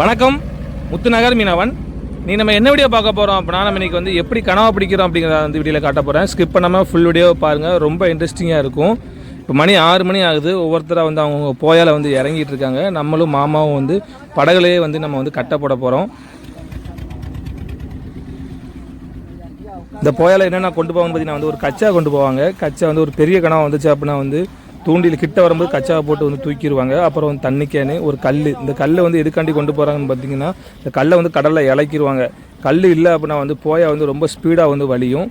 வணக்கம். முத்துநகர் மீனவன். நீ நம்ம என்ன வீடியோ பார்க்க போகிறோம் அப்படின்னா நம்ம இன்னைக்கு வந்து எப்படி கனவா பிடிக்கிறோம் அப்படிங்கிறத வந்து வீடியோவில் காட்ட போகிறேன் ஸ்கிப் பண்ணாமல் ஃபுல் வீடியோ பாருங்கள் ரொம்ப இன்ட்ரெஸ்டிங்காக இருக்கும். இப்போ மணி ஆறு மணி ஆகுது. ஒவ்வொருத்தராக வந்து அவங்க போயால் வந்து இறங்கிட்டு இருக்காங்க. நம்மளும் மாமாவும் வந்து படகுலையே வந்து நம்ம வந்து கட்ட போட போகிறோம் இந்த போயால் என்னென்ன கொண்டு போவாங்க பார்த்தீங்கன்னா வந்து ஒரு கச்சா கொண்டு போவாங்க. கச்சா வந்து ஒரு பெரிய கனவா வந்துச்சு அப்படின்னா வந்து தூண்டில் கிட்ட வரும்போது கச்சாவை போட்டு வந்து தூக்கிடுவாங்க. அப்புறம் வந்து தண்ணி கேனு ஒரு கல் இந்த கல்லை வந்து எதுக்காண்டி கொண்டு போகிறாங்கன்னு பார்த்தீங்கன்னா இந்த கல்லை வந்து கடலில் இலக்கிடுவாங்க. கல் இல்லை அப்படின்னா வந்து போயா வந்து ரொம்ப ஸ்பீடாக வந்து வலியும்.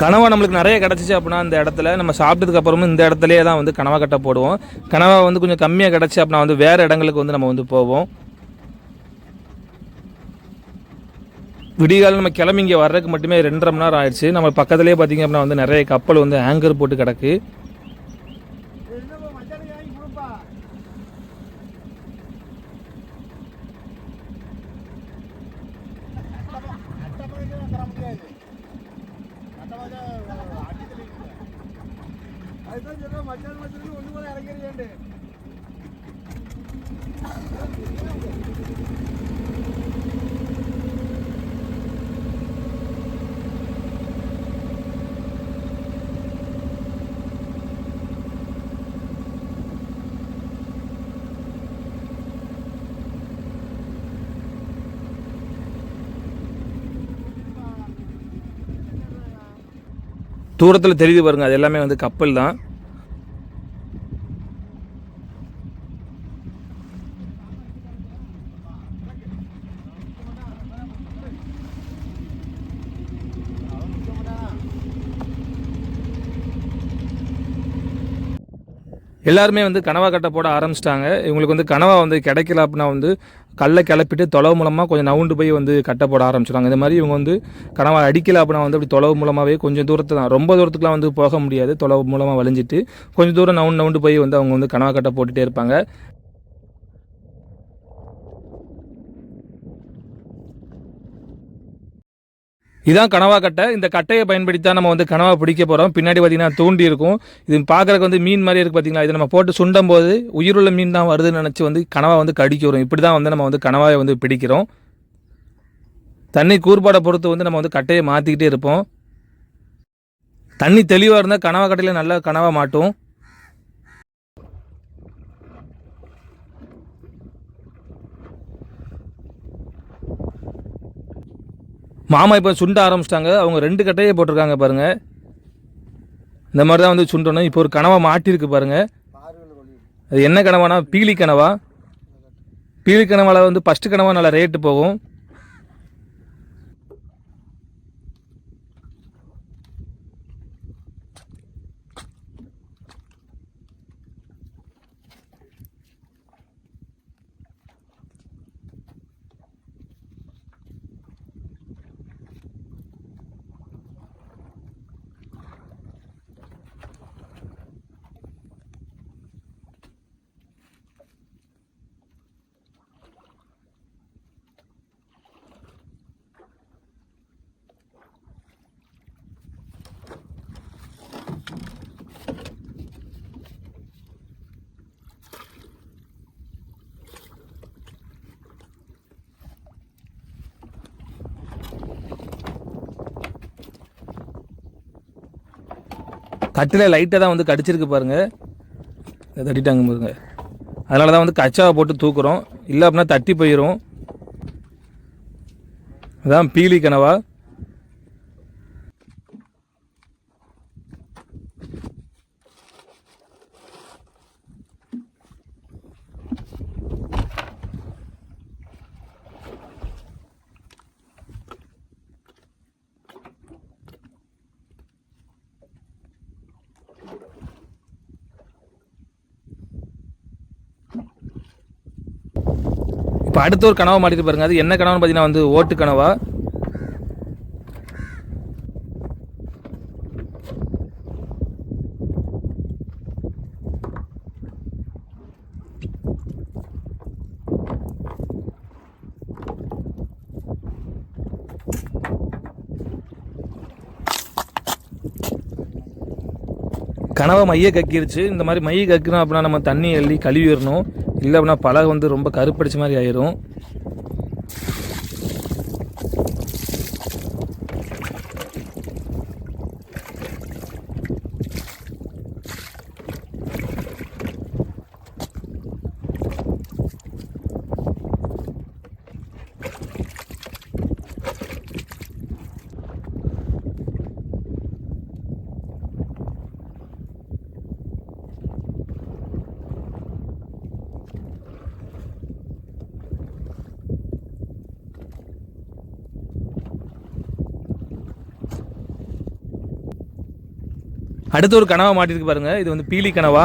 கனவா நம்மளுக்கு நிறைய கிடச்சிச்சு அப்படின்னா இந்த இடத்துல நம்ம சாப்பிட்டதுக்கு அப்புறமும் இந்த இடத்துலையே தான் வந்து கனவா கட்ட போடுவோம். கனவா வந்து கொஞ்சம் கம்மியாக கிடச்சி அப்படின்னா வந்து வேறு இடங்களுக்கு வந்து நம்ம வந்து போவோம். விடிகாலம் நம்ம கிளம்பி இங்கே வர்றதுக்கு மட்டுமே ரெண்டரை மணி நேரம் ஆயிடுச்சு. நம்ம பக்கத்துலேயே பார்த்தீங்க அப்படின்னா வந்து நிறைய கப்பல் வந்து ஆங்கர் போட்டு கிடக்கு. தூரத்தில் தெரியுது பாருங்கள் அது எல்லாமே வந்து கப்பல் தான். எல்லாருமே வந்து கனவா கட்ட போட ஆரம்பிச்சிட்டாங்க. இவங்களுக்கு வந்து கனவா வந்து கிடைக்கல அப்படின்னா வந்து கல்லை கிளப்பிட்டு தொலைவு மூலமாக கொஞ்சம் நவுண்டு போய் வந்து கட்ட போட ஆரம்பிச்சிடுவாங்க இந்த மாதிரி இவங்க வந்து கனவா அடிக்கல அப்படின்னா வந்து அப்படி தொலைவு மூலமாகவே கொஞ்சம் தூரத்து தான். ரொம்ப தூரத்துக்குலாம் வந்து போக முடியாது. தொலைவு மூலமாக வளைஞ்சிட்டு கொஞ்சம் தூரம் நவுண்டு நவுண்டு போய் வந்து அவங்க வந்து கனவா கட்ட போட்டுகிட்டே இருப்பாங்க. இதான் கனவா கட்டை. இந்த கட்டையை பயன்படுத்தி தான் நம்ம வந்து கனவா பிடிக்க போகிறோம் பின்னாடி பார்த்தீங்கன்னா தூண்டி இருக்கும். இது பார்க்கறதுக்கு வந்து மீன் மாதிரி இருக்குது பார்த்தீங்களா இதை நம்ம போட்டு சுண்டும் போது உயிருள்ள மீன் தான் வருதுன்னு நினச்சி வந்து கனவா வந்து கடிக்க வரும். இப்படி தான் வந்து நம்ம வந்து கனவாயை வந்து பிடிக்கிறோம். தண்ணி கூறுபாடை பொறுத்து வந்து நம்ம வந்து கட்டையை மாற்றிக்கிட்டே இருப்போம். தண்ணி தெளிவாக இருந்தால் கனவா கட்டையில் நல்லா கனவா மாட்டும். மாமா இப்போ சுண்ட ஆரம்பிச்சிட்டாங்க. அவங்க ரெண்டு கட்டையை போட்டிருக்காங்க பாருங்கள் இந்த மாதிரி தான் வந்து சுண்டணும். இப்போ ஒரு கனவா மாட்டியிருக்கு பாருங்கள் அது என்ன கனவானா? பீலி கனவா? பீலி கனவால வந்து ஃபஸ்ட்டு கனவா நல்லா ரேட்டு போகும். தட்டில் லைட்டாக தான் வந்து கடிச்சிருக்கு பாருங்கள் தட்டிட்டாங்க பாருங்க. அதனால தான் வந்து கச்சாவை போட்டு தூக்குறோம். இல்லை அப்படின்னா தட்டி போயிடும் அதான் பீலி கனவா. இப்போ அடுத்த ஒரு கனவை மாட்டிட்டு பாருங்க. அது என்ன கனவுன்னு பார்த்தீங்கன்னா வந்து ஓட்டு கனவா. கனவை மைய கக்கிருச்சு. இந்த மாதிரி மைய கக்கினோம் அப்படின்னா நம்ம தண்ணி எள்ளி கழுவிடணும் இல்லை அப்படின்னா பலகை வந்து ரொம்ப கருப்படிச்ச மாதிரி ஆயிரும். அடுத்து ஒரு கனவா மாட்டிருக்கு பாருங்க. இது வந்து பீலி கனவா.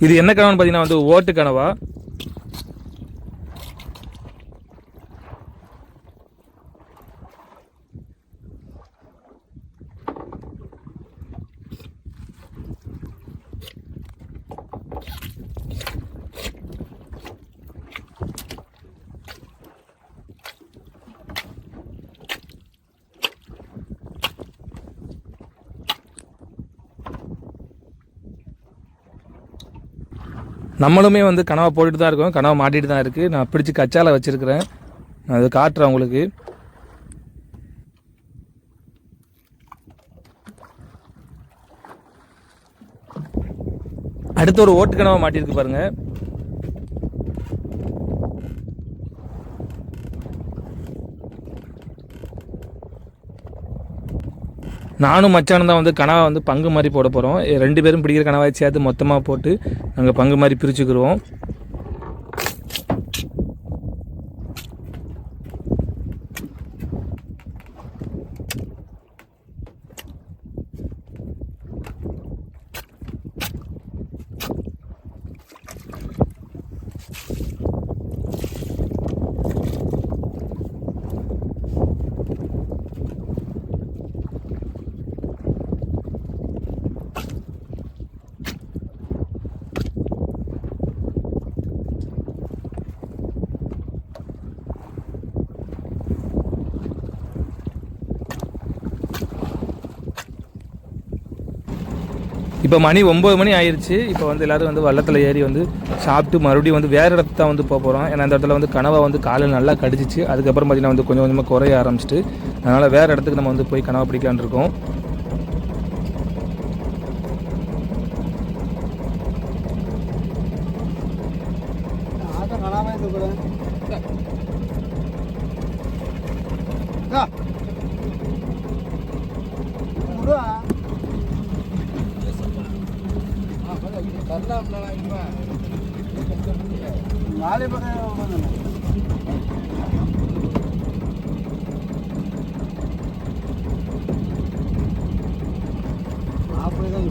இது என்ன கனவுன்னு பார்த்தீங்கன்னா வந்து ஓட்டு கனவா? நம்மளுமே வந்து கனவை போட்டுட்டு தான் இருக்கோம். கனவை மாட்டிட்டு தான் இருக்குது நான் பிடிச்சி கச்சால வச்சுருக்கிறேன். நான் அது காட்டுறேன் உங்களுக்கு. அடுத்து ஒரு ஓட்டு கனவை மாட்டியிருக்கு பாருங்கள் நானும் மச்சானும் தான் வந்து கனவை வந்து பங்கு மாதிரி போட போகிறோம் ரெண்டு பேரும் பிடிக்கிற கனவாய் சேர்த்து மொத்தமாக போட்டு நாங்கள் பங்கு மாதிரி பிரிச்சுக்கிறோம் இப்போ மணி ஒம்பது மணி ஆயிடுச்சு இப்போ வந்து எல்லாரும் வந்து வள்ளத்தில் ஏறி வந்து சாப்பிட்டு மறுபடியும் வந்து வேறு இடத்து தான் வந்து போக போகிறோம் ஏன்னா அந்த இடத்துல வந்து கனவை வந்து காலையில் நல்லா கடிச்சிச்சு. அதுக்கப்புறம் பார்த்தீங்கன்னா வந்து கொஞ்சம் கொஞ்சமாக குறைய ஆரம்பிச்சிட்டு அதனால் வேறு இடத்துக்கு நம்ம வந்து போய் கனவை பிடிக்கலான் இருக்கோம். ನಾಳೆ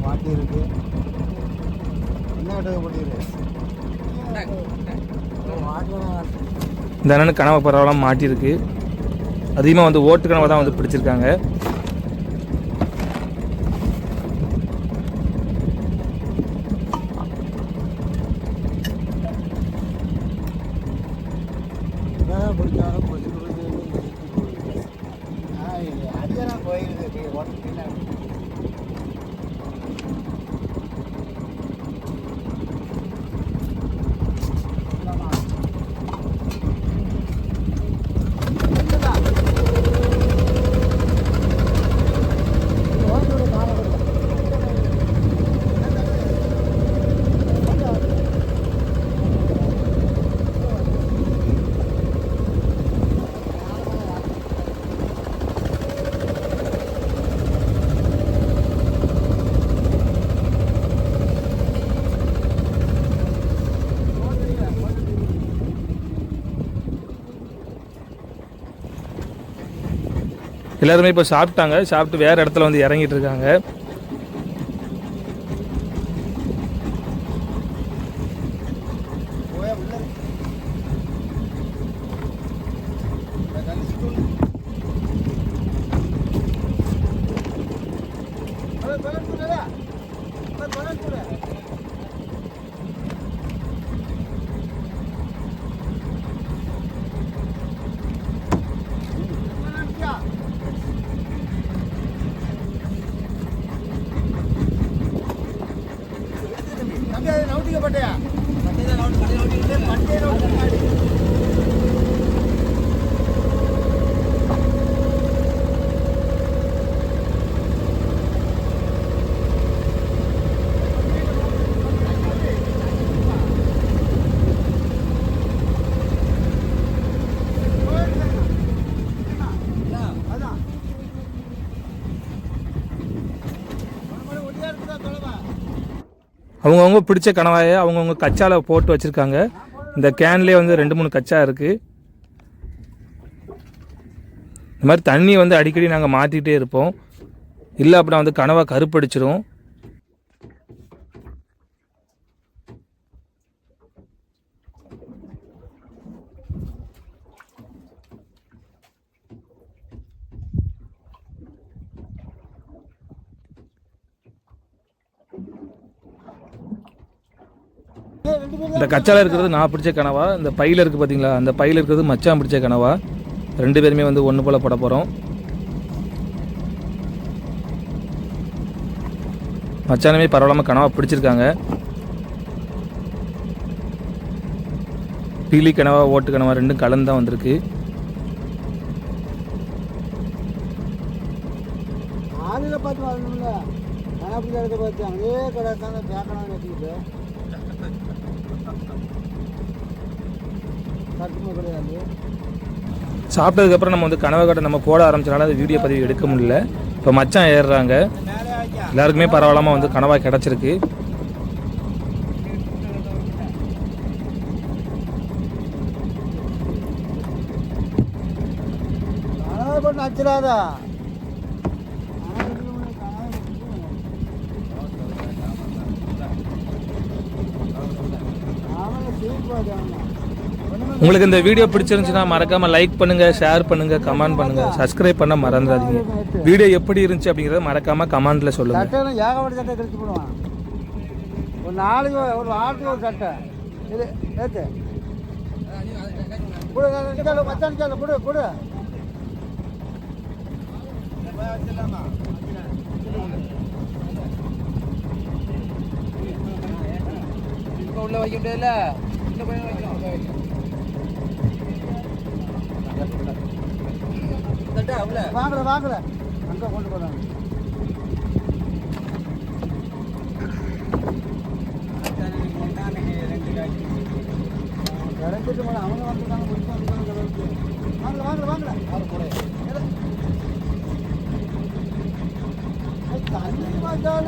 மாட்டி இருக்கு என்ன இந்த அண்ணனுக்கு கனவை பரவாயில்லாம மாட்டியிருக்கு. அதிகமாக வந்து ஓட்டு கனவை தான் வந்து பிடிச்சிருக்காங்க. எல்லாருமே இப்போ சாப்பிட்டாங்க. சாப்பிட்டு வேறு இடத்துல வந்து இறங்கிட்டு இருக்காங்க போய் உள்ள நவுட்டிக்கப்பட்டியா பட்டையை நவுட்டி அதான் ஒட்டியா இருக்குதா தொலைவா அவங்கவுங்க பிடிச்ச கணவாயை அவங்கவுங்க கச்சாவில் போட்டு வச்சுருக்காங்க. இந்த கேன்லேயே வந்து ரெண்டு மூணு கச்சா இருக்குது இந்த மாதிரி தண்ணி வந்து அடிக்கடி நாங்கள் மாற்றிக்கிட்டே இருப்போம். இல்லை அப்படின்னா வந்து கனவாக கருப்படிச்சிரும். இந்த கச்சால இருக்கிறது நான் பிடிச்ச கனவா இந்த பையில் இருக்குது பார்த்தீங்களா அந்த பையில் இருக்கிறது மச்சான் பிடிச்ச கனவா. ரெண்டு பேருமே வந்து ஒன்று போல் பட போகிறோம் மச்சானுமே பரவாயில்லாமல் கனவா பிடிச்சிருக்காங்க. பீலி கனவா ஓட்டு கனவா ரெண்டும் கலந்து தான் வந்திருக்கு. பார்த்து சாப்பிட்டதுக்கப்புறம் நம்ம வந்து கனவை கட்ட நம்ம போட ஆரம்பிச்சனால அந்த வீடியோ பதிவு எடுக்க முடியல. இப்போ மச்சான் ஏறுறாங்க. எல்லாருக்குமே பரவாயில்லாம வந்து கனவாக கிடச்சிருக்கு. கனவு பண்ண உங்களுக்கு இந்த வீடியோ பிடிச்சிருந்துச்சுன்னா மறக்காம லைக் பண்ணுங்க ஷேர் பண்ணுங்க கமெண்ட் பண்ணுங்க. சப்ஸ்கிரைப் பண்ண மறந்துடாதீங்க. வீடியோ எப்படி இருந்துச்சு அப்படிங்கறத மறக்காம கமெண்ட்ல சொல்லுங்க. சட்டை ஏகப்பட்ட சட்டை கழிச்சு போடுவான். ஒரு நாளைக்கு ஒரு ஆட்டுக்கு ஒரு சட்டை. இது ஏத்து. கொடு மச்சான் கொடு கொடு. உள்ள வைக்க முடியாதுல்ல? உள்ள போய் வைக்கணும் உள்ள வைக்கணும் தட்டா உள்ள வாங்கல வாங்கல அங்கே கொண்டு போகிறாங்க இறங்கிட்டு போல அவங்க வந்துட்டாங்க முடிச்சு வந்துட்டாங்க வாங்கல வாங்கல வாங்கல தண்ணி